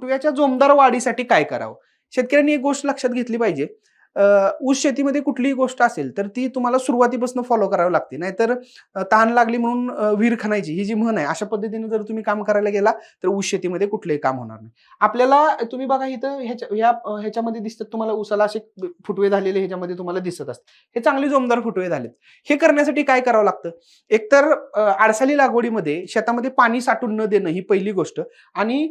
फुटव्याच्या जोमदार वाढीसाठी काय करावं? शेतकऱ्यांनी एक गोष्ट लक्षात घेतली पाहिजे. ऊस शेतीमध्ये कुठलीही गोष्ट असेल तर ती तुम्हाला सुरुवातीपासून फॉलो करावी लागते. नाहीतर तहान लागली म्हणून विहीर खणायची ही जी म्हण आहे अशा पद्धतीने जर तुम्ही काम करायला गेला तर ऊस शेतीमध्ये कुठलंही काम होणार नाही. आपल्याला तुम्ही बघा इथं ह्याच्या ह्या ह्याच्यामध्ये दिसतात तुम्हाला ऊसाला असे फुटवे झालेले ह्याच्यामध्ये तुम्हाला दिसत असतात. हे चांगले जोमदार फुटवे झालेत. हे करण्यासाठी काय करावं लागतं? एकतर आडसाली लागवडीमध्ये शेतामध्ये पाणी साठून न देणं ही पहिली गोष्ट. आणि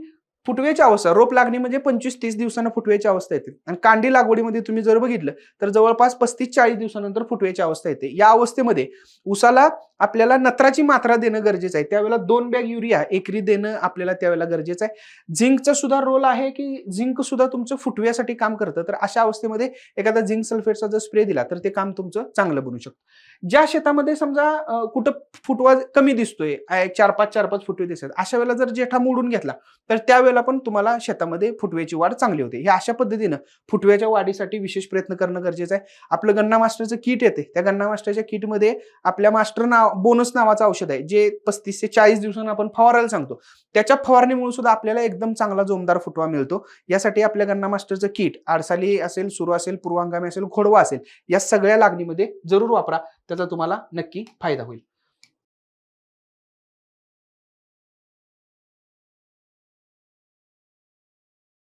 फुटव्याची अवस्था रोप लागणे म्हणजे पंचवीस तीस दिवसांना फुटव्याची अवस्था येते. आणि कांडी लागवडीमध्ये तुम्ही जर बघितलं तर जवळपास पस्तीस चाळीस दिवसानंतर फुटव्याची अवस्था येते. या अवस्थेमध्ये उसाला आपल्याला नत्राची मात्रा देणं गरजेचं आहे. त्यावेळेला दोन बॅग युरिया एकरी देणं आपल्याला त्यावेळेला गरजेचं आहे. झिंकचा सुद्धा रोल आहे की झिंक सुद्धा तुमचं फुटव्यासाठी काम करतं. तर अशा अवस्थेमध्ये एखादा झिंक सल्फेटचा जर स्प्रे दिला तर ते काम तुमचं चांगलं बनू शकतं. ज्या शेतामध्ये समजा कुठं फुटवा कमी दिसतोय चार पाच चार पाच फुटवे दिसतात अशा वेळेला जर जेठा मोडून घेतला तर त्यावेळेला पण तुम्हाला शेतामध्ये फुटव्याची वाढ चांगली होते. हे अशा पद्धतीनं फुटव्याच्या वाढीसाठी विशेष प्रयत्न करणं गरजेचं आहे. आपलं गन्ना मास्टरचं किट येते. त्या गन्ना मास्टरच्या किटमध्ये आपल्या मास्टर नाव बोनस नावाचं औषध आहे जे पस्तीस ते चाळीस दिवसांना आपण फवारायला सांगतो. त्याच्या फवारणीमुळे सुद्धा आपल्याला एकदम चांगला जोमदार फुटवा मिळतो. यासाठी आपल्या गन्ना मास्टरचं किट आडसाली असेल सुरू असेल पूर्वांगामी असेल खोडवा असेल या सगळ्या लागणीमध्ये जरूर वापरा. त्याचा तुम्हाला नक्की फायदा होईल.